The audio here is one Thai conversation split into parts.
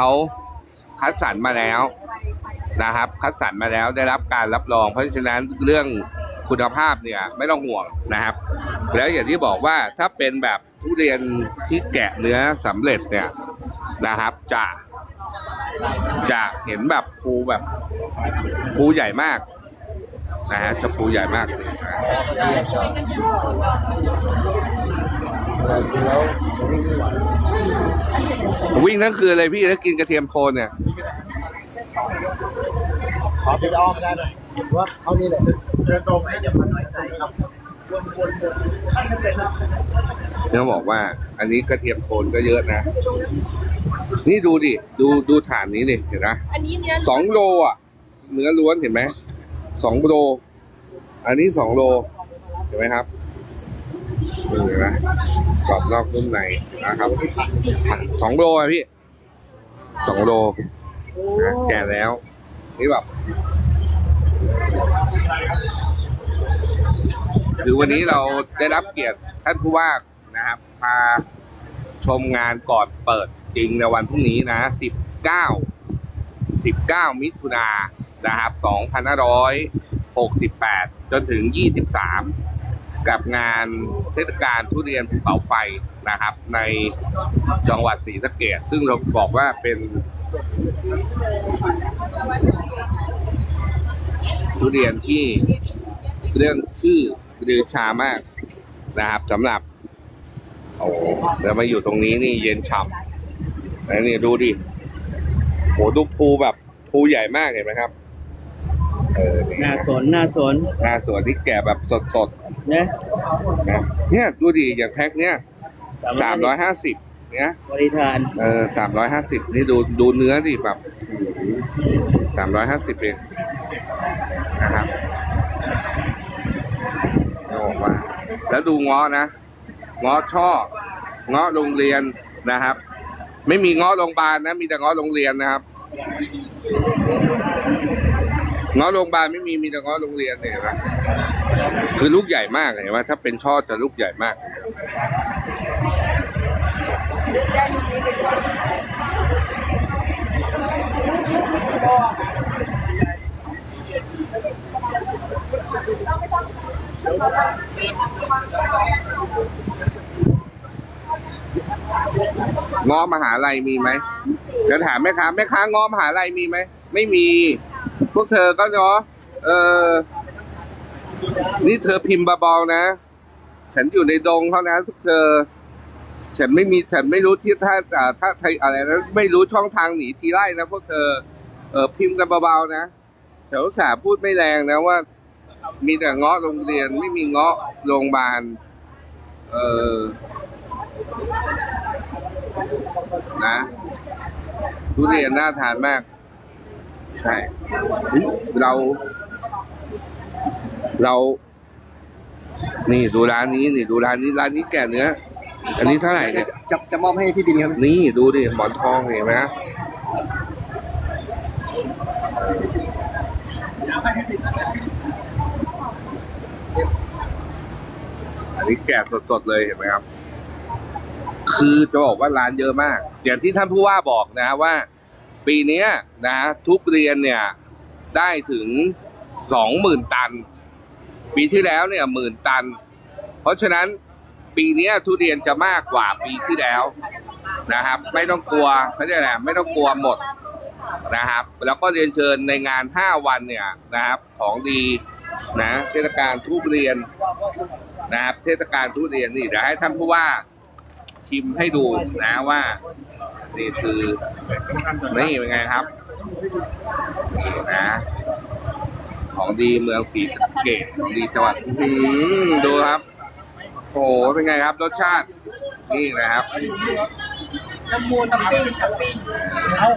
เขาคัดสรรมาแล้วนะครับ คัดสรรมาแล้วได้รับการรับรอง เพราะฉะนั้นเรื่องคุณภาพเนี่ยไม่ต้องห่วงนะครับ แล้วอย่างที่บอกว่าถ้าเป็นแบบทุเรียนที่แกะเนื้อสำเร็จเนี่ยนะครับจะจะเห็นแบบภูแบบภูใหญ่มากนะฮะจะภูใหญ่มาก วิ่งทั้งคืนเลยพี่ถ้ากินกระเทียมโคนเนี่ยขอไปอ้อมได้ไหมว่าเอานี่แหละเดินตรงให้อย่ามาน้อยใจครับวนวนวนให้เสร็จเขาบอกว่า อันนี้กระเทียมโคนก็เยอะนะ นี่ดูดิ ดูดูฐานนี้ดิเห็นไหมอันนี้เนื้อสองโลอะ เนื้อล้วนเห็นไหมสองโล อันนี้สองโล เห็นไหมครับ นี่เห็นไหมกรอบนอกนุ่มในนะครับสองโลอะพี่สองโลนะแก่แล้ว นี่แบบคือวันนี้เราได้รับเกียรติท่านผู้ว่านะครับพาชมงานก่อนเปิดจริงในวันพรุ่งนี้นะ 19 19 มิถุนายนนะครับ 2568 จนถึง 23 กับงานเทศกาลทุเรียนภูเขาไฟนะครับ ในจังหวัดศรีสะเกษซึ่งเราบอกว่าเป็นทุเรียนที่เรื่องชื่อลือชามากนะครับสำหรับ โอ้โหแล้วมาอยู่ตรงนี้นี่เย็นฉ่ำแล้วนี่ดูดิโหดูภูแบบภูใหญ่มากเห็นไหมครับ เออนี่หน้าสนหน้าสนหน้าสวนที่แก่แบบสด นะๆนะเนี่ยดูดิอย่างแพ็คเนี้ยสามร้อยห้าสิบเนี่ยบริทานเออสามร้อยห้าสิบนี่ดูดูเนื้อดิแบบสามร้อยห้าสิบเองนะครับโอ้ว่าแล้วดูเงาะนะเงาะช่อเงาะโรงเรียนนะครับ ไม่มีเงาะโรงพยาบาลนะ มีแต่เงาะโรงเรียนนะครับเงาะโรงพยาบาลไม่มีมีแต่งาะโรงเรียนเนี่ยนไหมคือลูกใหญ่มากเห็นไหมถ้าเป็นช่อจะลูกใหญ่มากงอมหาลัยมีไหมจะถามแม่ค้าแม่ค้างอมหาลัยมีไหม ไม่มี วกเธอก็เนาะเออ นี่เธอพิมพ์เบาๆนะ ฉันอยู่ในดงเท่านั้นพวกเธอ ฉันไม่มีฉันไม่รู้ที่ถ้าอ่าถ้าไทยอะไรนะไม่รู้ช่องทางหนีทีไล่นะพวกเธอ เออพิมพ์กันเบาๆนะแถวสาพูดไม่แรงนะว่า มีแต่เงาะโรงเรียนไม่มีเงาะโรงพยาบาลเออนะทุเรียนน่าทานมาก ใช่เฮ้ยเรา เรา นี่ดูร้านนี้นี่ดูร้านนี้ร้านนี้แก่เนื้อ อันนี้เท่าไหร่เนี่ย จะจะมอบให้พี่บินครับนี่ดูดิหมอนทองเห็นไหมอันนี้แกะสดๆเลยเห็นไหมครับ คือจะบอกว่าร้านเยอะมาก อย่างที่ท่านผู้ว่าบอกนะว่า ปีนี้นะทุกเรียนเนี่ยได้ถึงสองหมื่นตัน ปีที่แล้วเนี่ยหมื่นตัน เพราะฉะนั้นปีนี้ทุเรียนจะมากกว่าปีที่แล้วนะครับ ไม่ต้องกลัวเขาเรียกอะไรไม่ต้องกลัวหมดนะครับ แล้วก็เรียนเชิญในงาน 5 วันเนี่ยนะครับ ของดีนะเทศกาลทุเรียนนะครับ เทศกาลทุเรียนนี่เดี๋ยวให้ท่านผู้ว่า ชิมให้ดูนะว่า นี่คือนี่เป็นไงครับนี่นะ ของดีเมืองศรีสะเกษของดีจังหวัดอื้อหือดูครับโอ้โหเป็นไงครับรสชาติ นี่นะครับน้ำมูลน้ำปิ้งช้ปิ้งเอา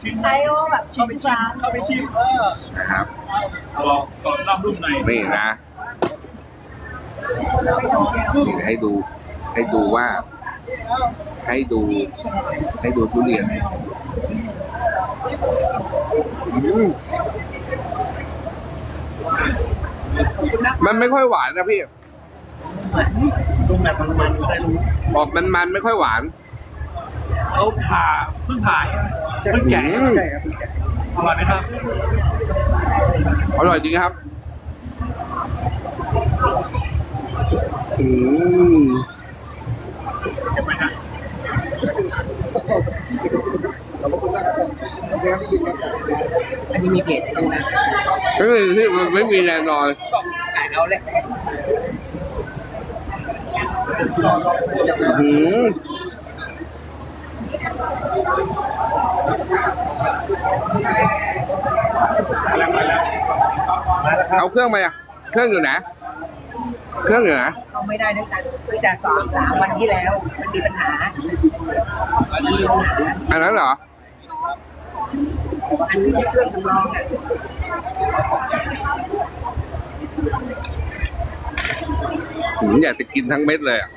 ชิมไทยก็แบบชิมช้าเข้าไปชิมเออนะครับเอาลองก่อนรอบรุ่มในนี่นะนี่ให้ดูให้ดูว่า ให้ดูให้ดูทุเรียนอืมมันไม่ค่อยหวานนะพี่ตรงแบบมันๆก็ได้รู้ออกมันมันๆไม่ค่อยหวานเขาผ่าเพิ่งผ่าใช่เพิ่งแกะใช่ครับอร่อยไหมครับ อร่อยจริงครับอืม อบพระคุณมากครับโอเคครับพี่กินครับอันนี้มีเพจให้ดูนะก็คือที่มันไม่มีแน่นอนขายเอาเลยอืมเอาเครื่องมาอะ เครื่องอยู่ไหน เครื่องอยู่ไหนเขาไม่ได้ด้วยกันตั้งแต่สองสามวันที่แล้ว มันมีปัญหาอันนี้มีปัญหาอันนั้นเหรออันนี้เครื่องทำรองอะอืมอยากจะกินทั้งเม็ดเลยอะ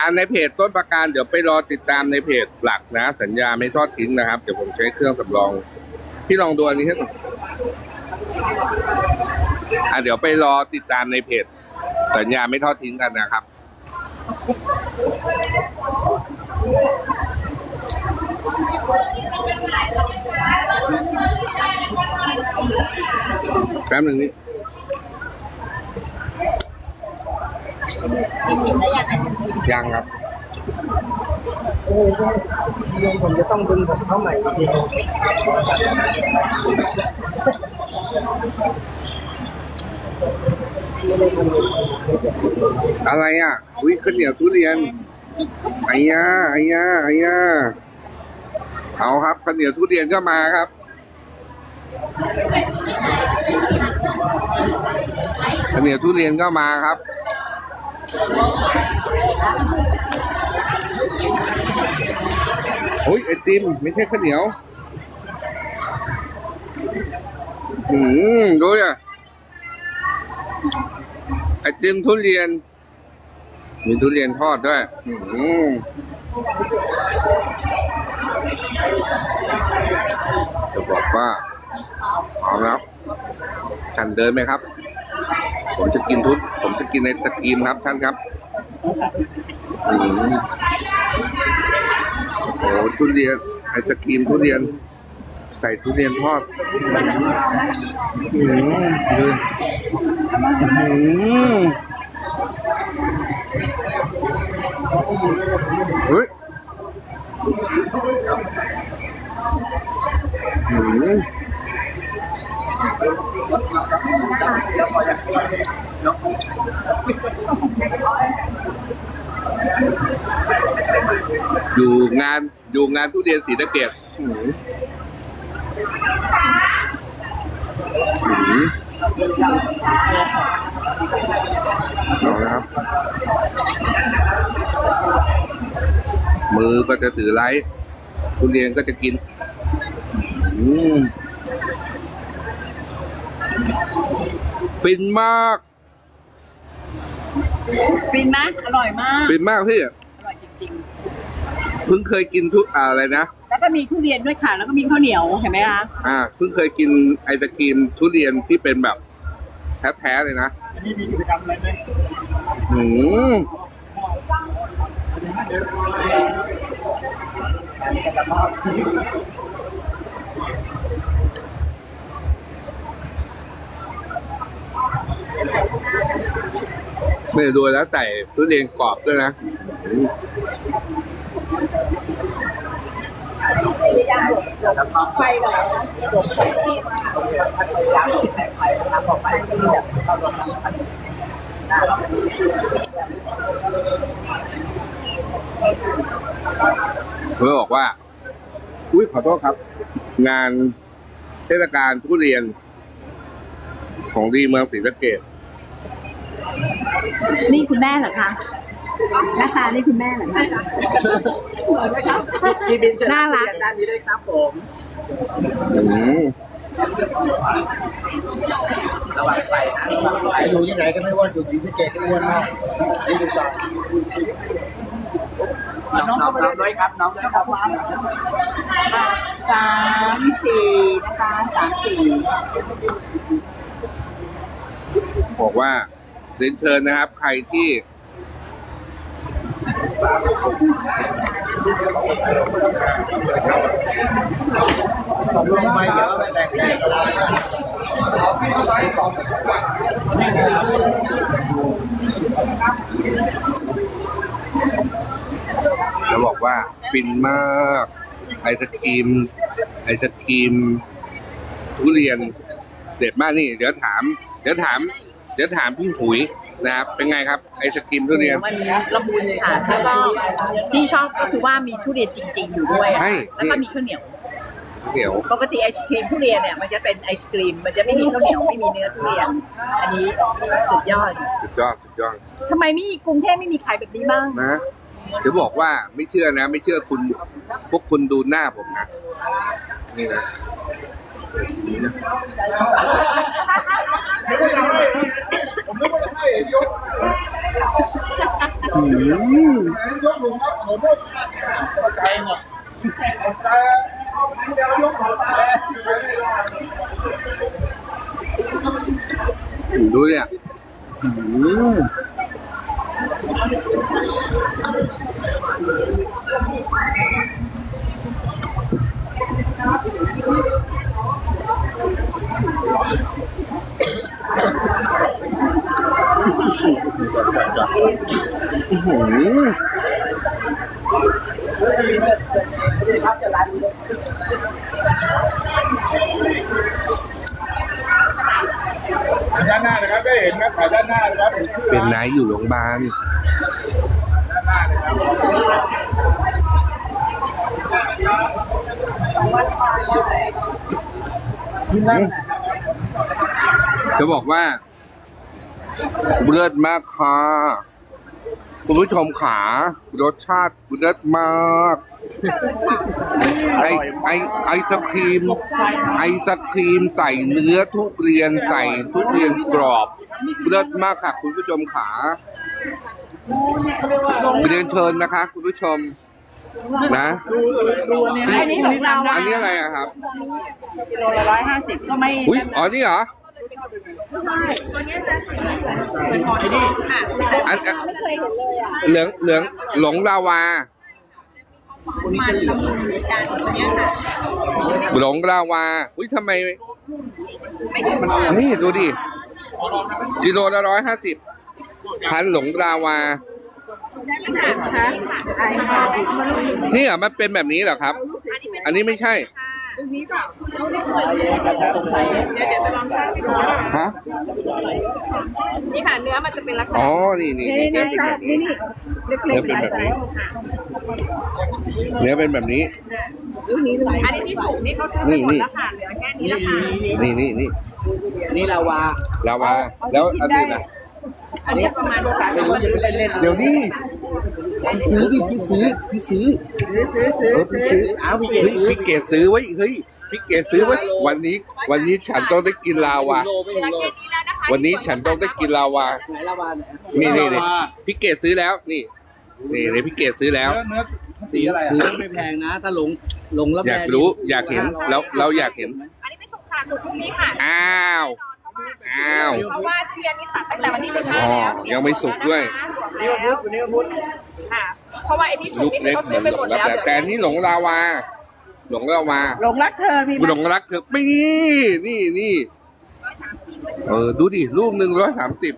อันในเพจต้นประการเดี๋ยวไปรอติดตามในเพจหลักนะ สัญญาไม่ทอดทิ้งนะครับ เดี๋ยวผมใช้เครื่องสำรอง พี่ลองดูอันนี้ให้หน่อยอะเดี๋ยวไปรอติดตามในเพจ สัญญาไม่ทอดทิ้งกันนะครับ แป๊บหนึ่งนี่พี่ชิมแล้วอยากไอศครีมยังครับโอ้โหผมจะต้องดึงผมเข้าใหม่ อะไรอะ อุ้ยข้าวเหนียวทุเรียนไอ้ยาไอ้ยาไอ้ยาเอาครับข้าวเหนียวทุเรียนก็มาครับข้าวเหนียวทุเรียนก็มาครับโอ้ยไอติมไม่ใช่ข้าวเหนียวอืมดูอะ ไอติมทุเรียน มีทุเรียนทอดด้วยจะบอกว่าเอาแล้วท่านเดินไหมครับ ผมจะกินทุกผมจะกินในตะกรีมครับท่านครับอโอ้ทุเรียนไอตะกรีมทุเรียน ส่ทุเรียนทอดอืมดูอืมเฮ้ยหืมอยู่งานอยู่งานทุเรียนศรีสะเกดหืมหืม เอาละครับ มือก็จะถือไลท์ทุเรียนก็จะกินอืมฟินมาก ฟินไหมอร่อยมาก ฟินมากพี่ อร่อยจริงเพิ่งเคยกินทุอะไรนะๆแล้ว ก็มีทุเรียนด้วยค่ะ แล้วก็มีข้าวเหนียวเห็นไหมคะอ่าเพิ่งเคยกินไอศกรีมทุเรียนที่เป็นแบบแท้ๆเลยนะอันนี้มีกิจกรรมอะไรไหมอืมอันนี้ก็จะมอบไม่ได้ดูแล้วแต่ทุเรียนกรอบด้วยนะ ไฟเหรอพยายามใส่ไฟทำออกไปที่แบบเราลงน้ำมันเขาบอกว่า อุ้ยขอโทษครับ งานเทศกาลทุเรียน ของดีเมืองศรีสะเกดนี่คุณแม่เหรอคะ หน้าตานี่คุณแม่เหรอคะพี่บินเชิญน่ารักด้านนี้ด้วยครับผมอืมอยู่ที่ไหนก็ไม่อ้วนอยู่ศรีสะเกษก็อ้วนมากนี่ดูก่อนน้องน้องด้วยครับน้องด้วยครับสามสี่นะคะสามสี่บอกว่าเรียนเชิญนะครับ ใครที่ ลงไปเดี๋ยวเราไปแบ่งแยกกันจะบอกว่าฟินมาก ไอศกรีม ไอศกรีม ทุเรียน เด็ดมากนี่ เดี๋ยวถาม เดี๋ยวถาม เดี๋ยวถามพี่หุย นะครับเป็นไงครับไอศกรีมทุเรียน มันละมุนค่ะแล้วก็ที่ชอบก็คือว่ามีทุเรียนจริง ๆ อยู่ด้วยอะใช่ แล้วก็มีข้าวเหนียวเหนียว ปกติไอศครีมทุเรียนเนี่ยมันจะเป็นไอศครีม มันจะไม่มีข้าวเหนียวไม่มีเนื้อทุเรียน อันนี้สุดยอดสุดยอดสุดยอดทำไมไม่มีกรุงเทพไม่มีขายแบบนี้บ้าง นะ เดี๋ยวบอกว่าไม่เชื่อนะ ไม่เชื่อคุณ พวกคุณดูหน้าผมนะ นี่นะ นี่นะ ดูเนี่ยอืม อื้อหือด้านหน้านะครับได้เห็นไหมถ่ายด้านหน้านะครับเป็นนายอยู่โรงพยาบาลจะบอกว่า เลิศมากค่ะคุณผู้ชมขารสชาติเลิศมาก ไอไอไอศครีม ไอศครีมใส่เนื้อทุเรียนใส่ทุเรียนกรอบเลิศมากค่ะ คุณผู้ชมขาเรียนเชิญนะคะ คุณผู้ชมนะอันนี้ของเราอันนี้อะไรอะครับกิโลละร้อยห้าสิบก็ไม่อุ้ยอ๋อนี่เหรอ ตัวนี้จะสีเหมือนของไอ้นี่ค่ะอันอันไม่เคยเห็นเลยอะเหลืองเหลืองหลงลาวา มันละมุนเหมือนกันตัวเนี้ยค่ะหลงลาวาอุ้ยทำไมนี่ดูดิกิโลละร้อยห้าสิบพันหลงลาวาคะไอ้ค่ะนี่เหรอมันเป็นแบบนี้เหรอครับ อันนี้ไม่ใช่ ลูกนี้เปล่าเดี๋ยวเดี๋ยวจะลองชั่งให้ดูฮะนี่ค่ะเนื้อมันจะเป็นลักษณะอ๋อนี่นี่นี่นี่นี่ชอบนี่นี่เล็กเนื้อเป็นแบบนี้เนื้อเป็นแบบนี้ๆลูกนี้ลูกนี้อันนี้ที่สุกนี่เขาซื้อไปหมดแล้วค่ะเหลือแค่นี้แล้วค่ะนี่นี่นี่นี่ลาวาลาวาแล้วอันอื่นนะ อันนี้ประมาณไม่รู้จะเล่นเล่นเดี๋ยวนี้พี่ซื้อดิพี่ซื้อพี่ซื้อซื้อซื้อซื้อเออพี่ซื้ออ้าวพี่เกเฮ้ยพี่เกดซื้อไว้เฮ้ยพี่เกดซื้อไว้วันนี้ วันนี้ฉันต้องได้กินลาวาโลไม่เหลืถึองโลแค่นี้แล้วนะคะวันนี้ฉันต้องได้กินลาวาไหนลาวาเนี่ยนี่นี่นี่พี่เกดซื้อแล้วนี่นี่นี่พี่เกดซื้อแล้วเนื้อสีอะไรถือะอไม่แพงนะ ถ้าหลงหลงแล้วอยากรู้อยากเห็นแล้วเราอยากเห็น อันนี้ไม่สุกค่ะสุกพรุ่งนี้ค่ะอ้าวอ้าวเพราะว่า ทุเรียนนี่ตัดตั้งแต่วันที่สิบห้าอ๋อแล้วยังไม่สุกด้วย นี่ก็พุทธนี่ก็พุทธค่ะเพราะว่าไอ้ที่สุลูกกนี่เล็กเขาเหซื้มืออนไปหลหมงดรักแล้วแต่แต่อันนี่หลงลาวา หลงลาวาหลงรักเธอมีไหมหลงรักเธอไม่นี่นี่เออดูดิลูกหนึ่งร้อยสามสิบ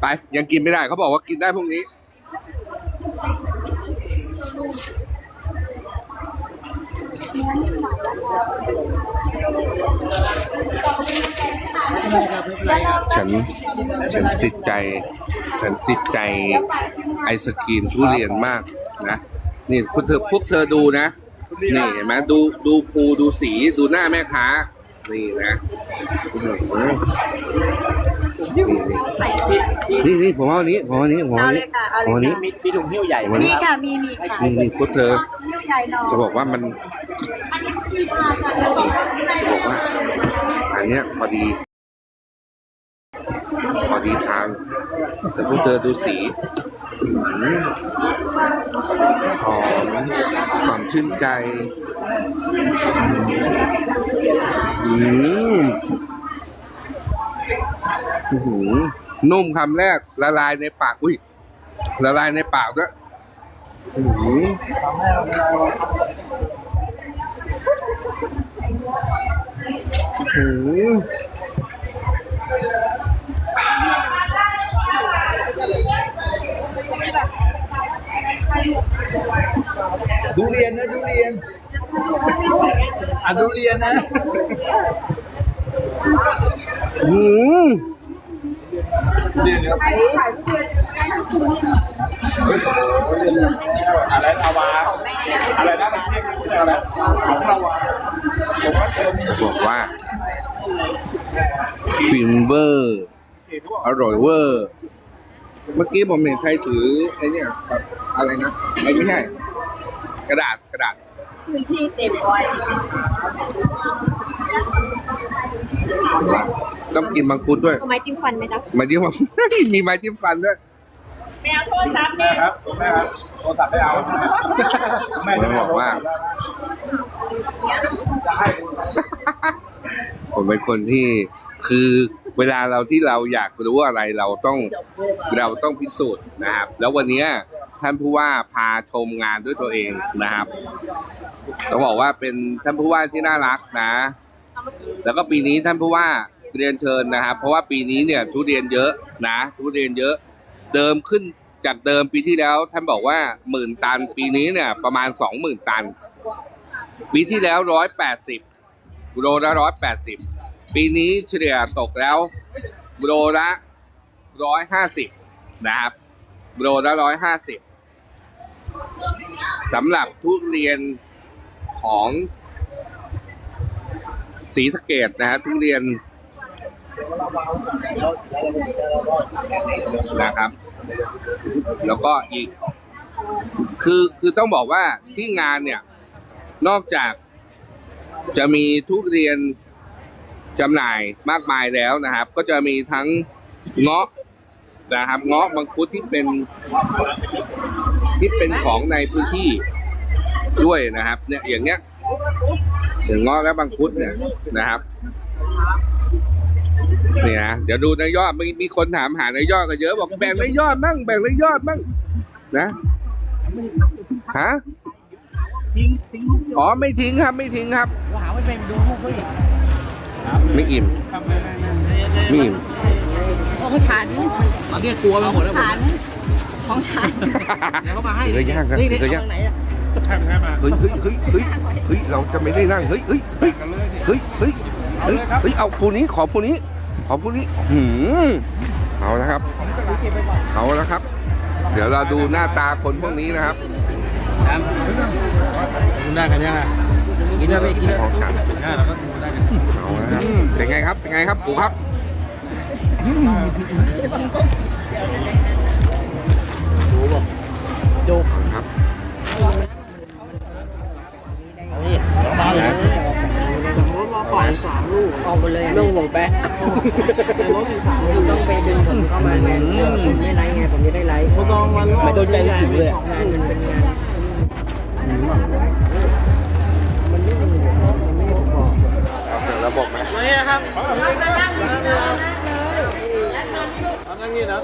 ไป ยังกินไม่ได้เขาบอกว่ากินได้พรุ่งนี้ ฉันฉันติดใจ ฉันติดใจไอศครีมทุเรียนมากนะนี่พวกเธอพวกเธอดูนะ นี่เห็นไหมดูดูภูดูสีดูหน้าแม่ค้า นี่นะอื้อหือนี่นี่นี่ผมเอาอันนี้ผมเอาอันนี้ผมเอาเอาอันเลนี้ยค่ะเอาผมเลเอายอันนี้ค่ะมีมีถุงเที่ยวใหญ่ผมเอาอันมีนี้ค่ะมีมีค่ะนี่นี่พวกเธอนิ้วใหญ่หนอจะบอกว่ามันจะบ อกว่าอันเนี้ยพอดี พอดีทานแต่พวกเธอดูสีหอมหอมชื่นใจอืมอื้อหือนุ่มคำแรกละลายในปาก อุ้ย ละลายในปากด้วยอื้อหืออื้อ หือดูเรียนนะดูเรียนอะดูเรียนนะ อืม อะไรลาวาอะไรนะมันเรียกอะไรของลาวาว่าเติมบอกว่าฟินเวอร์อร่อยเวอร์ เมื่อกี้ผมเห็นใครถือไอ้เนี่ยอะไรนะไอ้ไม่ใช่กระดาษกระดาษพื้นที่เต็มร้อย ต้องกินมังคุดด้วยเอาไม้จิ้มฟันไหมครับไมาจิ้มฟัน มีไม้จิ้มฟันด้วยแมวโทรศัพท์แม่ครับแม่ครับโทรศัพท์ไม่เอาแม่จะไม่เอาโทรศัพท์ผมเป็นคนที่คือเวลาเราที่เราอยากรู้อะไรเราต้องเราต้องพิสูจน์นะครับ แล้ววันเนี้ยท่านผู้ว่าพาชมงานด้วยตัวเองนะครับต้องบอกว่าเป็นท่านผู้ว่าที่น่ารักนะ แล้วก็ปีนี้ท่านผู้ว่าเรียนเชิญนะครับ เพราะว่าปีนี้เนี่ยทุเรียนเยอะนะทุเรียนเยอะ เดิมขึ้นจากเดิมปีที่แล้ว ท่านบอกว่าหมื่นตัน ปีนี้เนี่ยประมาณสองหมื่นตัน ปีที่แล้วร้อยแปดสิบโลละร้อยแปดสิบปีนี้เฉลี่ยตกแล้วโลละร้อยห้าสิบนะครับโลละร้อยห้าสิบสำหรับทุเรียนของ ศรีสเกดนะฮะทุเรียนนะครับ แล้วก็อีก คือคือต้องบอกว่าที่งานเนี่ย นอกจากจะมีทุเรียนจำหน่ายมากมายแล้วนะครับ ก็จะมีทั้งเงาะนะครับเงาะมังคุดที่เป็นที่เป็นของในพื้นที่ด้วยนะครับ เนี่ยอย่างเงี้ย เงาะและมังคุดเนี่ยนะครับเนี่ยนะเดี๋ยวดูในยอดมีมีคนถามหาในยอดกันเยอะบอกแบ่งในยอดมั่งแบ่งในยอดมั่งนะฮะทิ้งทิ้งลูกอ๋อไม่ทิ้งครับไม่ทิ้งครับเราหาไม่เป็นดูลูกเขาอีกไม่อิ่มไม่อิ่มของฉันตอนนี้กลัวไปหมดแล้วฉันของฉันเดี๋ยวเขามาให้ถือย่างครับนี่นี่ถือย่างเอาไหนอะ ใช่ไหมใช่ไหมเฮ้ยเฮ้ยเฮ้ยเฮ้ยเฮ้ยเราจะไม่ได้นั่งเฮ้ยเฮ้ยเฮ้ยกันเลยดิเฮ้ยเฮ้ยเฮ้ยเฮ้ยเอาปูนี้ขอปูนี้ขอปูนี้หืมเอาละครับเอาละครับ เดี๋ยวเราดูหน้าตาคนพวกนี้นะครับคุณได้กันยังไงกินได้ไหมกินได้ของฉันใช่เราก็ดูได้กันเอาละครับเป็นไงครับเป็นไงครับปูครับครับ ปล่อยสามลูกออกหมดเลยลูกหลงแปะต้องไปดึงผมเข้ามาไงเพื่อผมไม่ไลฟ์ไงผมจะได้ไลฟ์ไม่โดนใจถึงเลยงานมันเป็นงานมันไม่มีมันไม่ได้บอกเอาเสร็จแล้วบอกไหมไม่ครับนั่งนี่นะ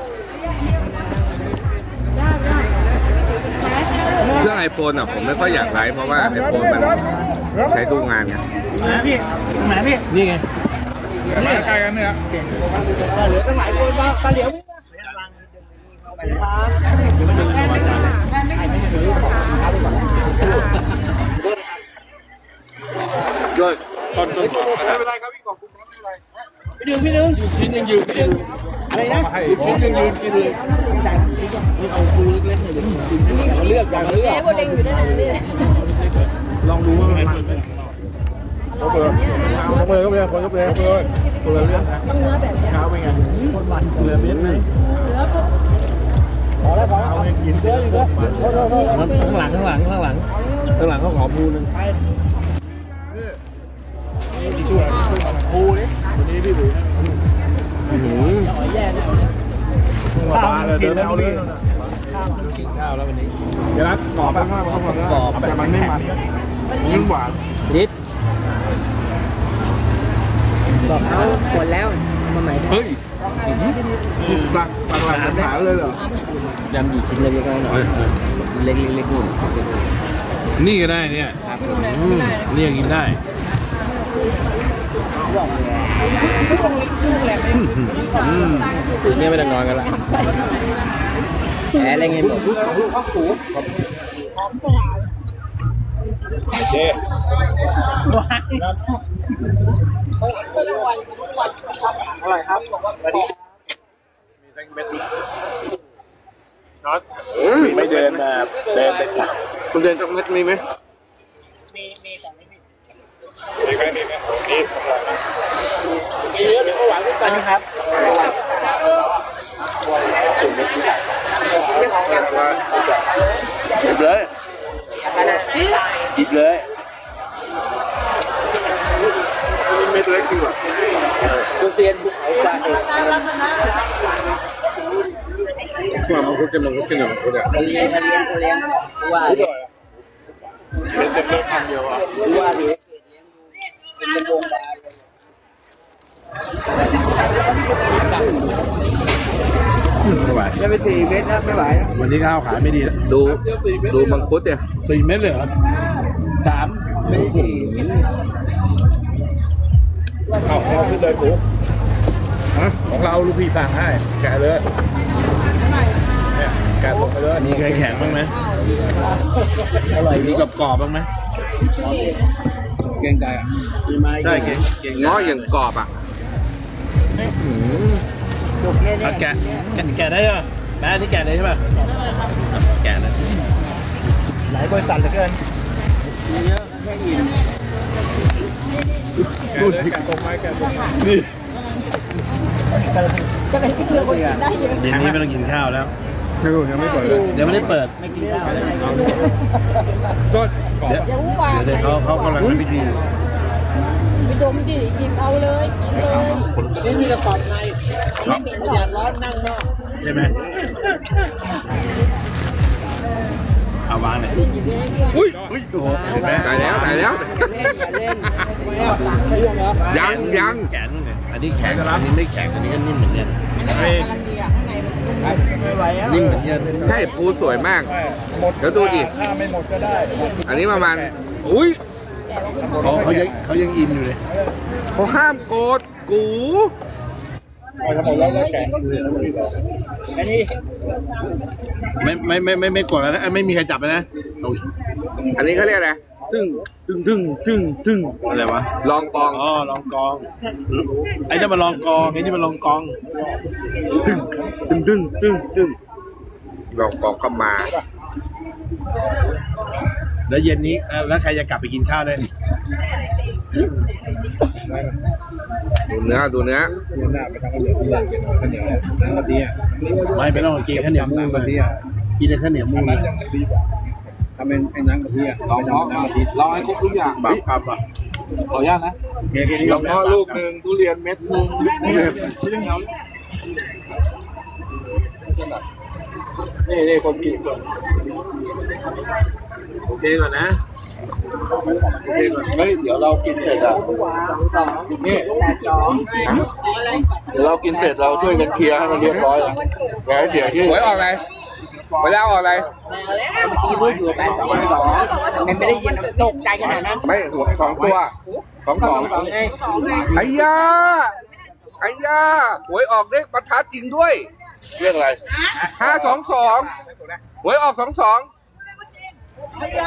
เครื่องไอโฟนอะผมไม่ค่อยอยากไลฟ์เพราะว่าไอโฟนมันใช้ดูงานไงพี่ไหนพี่นี่ไงไม่ใกล้กันเนี่ยเหลือตั้งหลายคนมาตาเหลียวด้วยต้นต้นไม่เป็นไรครับพี่ขอบคุณครับไม่เป็นไรพี่ดึงพี่ดึงชิ้นยังยืนพี่ดึง อะไรนะมาให้ชิ้นยืนกินเลยนี่เอาปูเล็กๆเนี่ยเดี๋ยวผมกินอย่าเลือกอย่าเลือกเอ๊ะโบเล็งอยู่ด้ไหนเนี่ยลองดูว่ามันเขาเปิดเขาเปิดเขาเปิดคนเขาเปิดเปิดคนละเรื่องนะต้องเนื้อแบบเนี้ยเช้าเป็นไงคนวันเหลือเม็ดไหมเนื้อพวกพอแล้วพอแล้วเอาไปกินเยอะอยู่ด้วยมันข้างหลังข้างหลังข้างหลังข้างหลังเขาขอปูนึงปูนี่ ข้าวเลยเดินเอาเลยกินข้าวแล้ววันนี้ เดี๋ยวนะกรอบมากกรอบแต่มันไม่มันมันหวานนิดบอกเขาหมดแล้วมาใหม่เฮ้ยหลักหลักหลักปัญหาเลยเหรอยำกี่ชิ้นเล็กๆน้อยเล็กๆเล็กๆนู่นนี่ก็ได้เนี่ยนี่ยกินได้ เนี่ยไม่ต้องนอนกันละแผลอะไรไงหมดไม่เดินมาเดินไปคุณเดินสักเม็ดมีไหมหยิบเลยหยิบเลยเม็ดเล็กจริงว่ะกูเตียนภูเขาปลาเอกความมันคุกกันมันคุกกันอย่างคุกอะ เลี้ยงเลี้ยงเลี้ยงว่าดิเม็ดเล็กพันเดียวอะว่าดิเป็นกระโปรงปลา ไม่ไหวจะไปสี่เมตรครับไม่ไหววันนี้ข้าวขายไม่ดีดูดูมังคุดเนี่ยสี่เม็ดเลยเหรอสามไม่ถึงเอาเอาขึ้นเลยปุ๊ของเราลูกพี่สั่งให้แกะเลยเนี่ยแกะตรงไปเลยมีแข็งๆบ้างไหมอร่อยมีกรอบๆบ้างไหมเก่งใจอะได้เก่งเก่งง้ออย่างกรอบอะ จุกแค่นี้เอาแกะแกะแกะได้ป่ะแม่นี่แกะเลยใช่ป่ะแกะนะหลายบริษัทเหลือเกินเยอะแค่อิ่มดูดิแกะตรงไม้แกะตรงนี่ก็เลยเลือกคนกินได้เยอะเย็นนี้ไม่ต้องกินข้าวแล้วใช่ยังไม่เปิดเลยเดี๋ยวไม่ได้เปิดไม่กินข้าวก็เดี๋ยวอย่าวุ่นวายเดี๋ยวเขาเขากำลังทำพิธี ไปดมดิหยิบเอาเลยกินเลยไม่มีกระป๋องในอยากร้อนนั่งนอกใช่ไหมเอาวางเลยอุ้ยอุ้ยโอ้โหเห็นไหมตายแล้วตายแล้วเล่นอย่าเล่นไม่เอาปากพ่วงเหรอยังยังแข็งเนี่ยอันนี้แข็งอันนี้ไม่แข็งอันนี้ก็นิ่มเหมือนกันกำลังดีอะข้างในมันนุ่มไม่ไหวอะนิ่มเหมือนกันใช่ภูสวยมากเดี๋ยวดูดิอันนี้ประมาณอุ้ย เขาเขายังเขายังอินอยู่เลยเขาห้ามโกดกูไม่ไม่ไม่ไม่ไม่กดแล้วนะไม่มีใครจับเลยนะโอ้ยอันนี้เขาเรียกอะไรตึ้งตึ้งตึ้งตึ้งตึ้งอะไรวะลองปองอ๋อลองกอง ไอ้นี่นมันลองกองไอ้นี่มันลองกองตึ้งตึ้งตึ้งตึ้งตึ้งลองปองก็มา แล้วเย็นนี้เอ่อแล้วใครจะกลับไปกินข้าวได้นี่ดูเนื้อดูเนื้อไม่ไม่ต้องกินข้าวเหนียวมูนเลยกินแต่ข้าวเหนียวมูนเลยทำเป็นไอ้นังกะทิอะลองเพาะมาลองให้ครบทุกอย่างบับบับอะขออนุญาตนะโอเคแค่นี้ลองเพาะลูกหนึ่งทุเรียนเม็ดหนึ่งนี่นี่คนกินก่อน โอเคก่อนนะ โอเคก่อนเฮ้ยเดี๋ยวเรากินเสร็จอะนี่เดี๋ยวเรากินเสร็จเราช่วยกันเคลียร์ให้มันเรียบร้อยอะแล้วเดี๋ยวที่หวยออกอะไรหวยแล้วออกอะไรตีรูปอยู่แปดสองสองมันไม่ได้ยินตกใจขนาดนั้นไม่หัวสองตัวสองสองสองไงไอ้ยาไอ้ยาหวยออกเลขประทัดจริงด้วย เรื่องอะไรห้าสองสองหวยออกสองสอง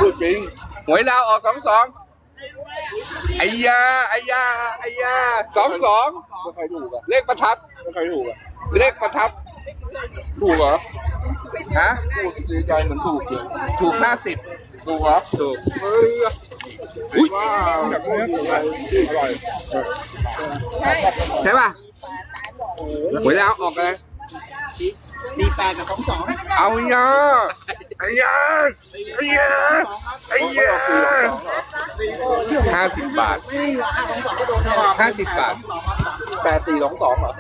พูดจริงหวยลาวออกสองสองไอ้ยาไอ้ยาไอ้ยาสองสองก็ใครถูกอะเลขประทัดก็ใครถูกอะเลขประทัดถูกเหรอฮะถูกดีใจเหมือนถูกเลยถูกห้าสิบถูกเหรอถูกเฮ้ยอุ้ยว้าวแบบนี้อร่อยใช่ป่ะหวยลาวออกอะไร ตีแปดกับสองสองเอายาไอ้ยาไอ้ยาไอ้ยาห้าสิบบาทห้าสิบบาทแปดสี่สองสองเหรอ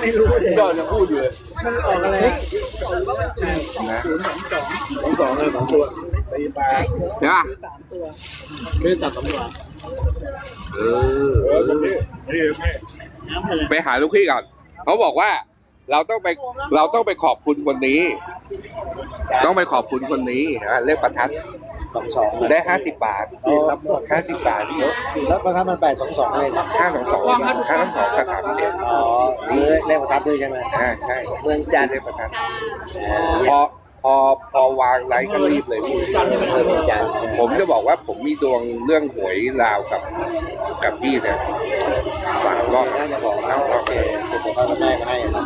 ไม่รู้เลยก็ยังพูดอยู่เลยมันออกอะไรนะสองสองเลยสองตัวใช่ปะสามตัวไม่ตัดสองตัวเออไปหาลูกพี่ก่อนเขาบอกว่าเราต้องไปเราต้องไปขอบคุณคนนี้ ต้องไปขอบคุณคนนี้นะเลขประทัดสองสองได้ห้าสิบบาทรับหมดห้าสิบบาทพี่แล้วประทัดมันแปดสองสองเลยนะห้าสองสองห้าสองสองกระถางเดียวอ๋อนี่เลขประทัดด้วยใช่ไหมอ่าใช่เมืองจันทร์เลขประทัดพอ พอพอวางไลฟ์ก็รีบเลยพี่เมืองจันทร์ผมจะบอกว่าผมมีดวงเรื่องหวยลาวกับกับพี่เนี่ยสามรอบน่าจะบอกแล้วโอเคแต่เขาก็แม่ก็ให้นะ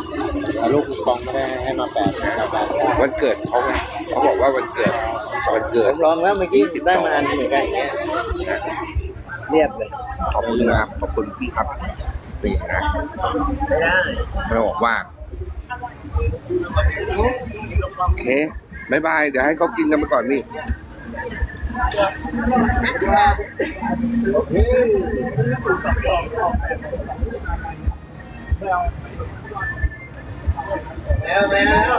แต่ลูกปิงปองไม่ได้ให้มาแปดมาแปดวันเกิดเขาไงเขาบอกว่าวันเกิดวันเกิผดมลองแล้วเมื่อกี้ได้มาอันเหมือนกันอย่างเงี้ยเรียบเลยขอบคุณนะครับขอบคุณพี่ครับนี่นะไม่บอกว่า โอเคบายบาย เดี๋ยวให้เขากินกันไปก่อนนี่แล้วแล้ว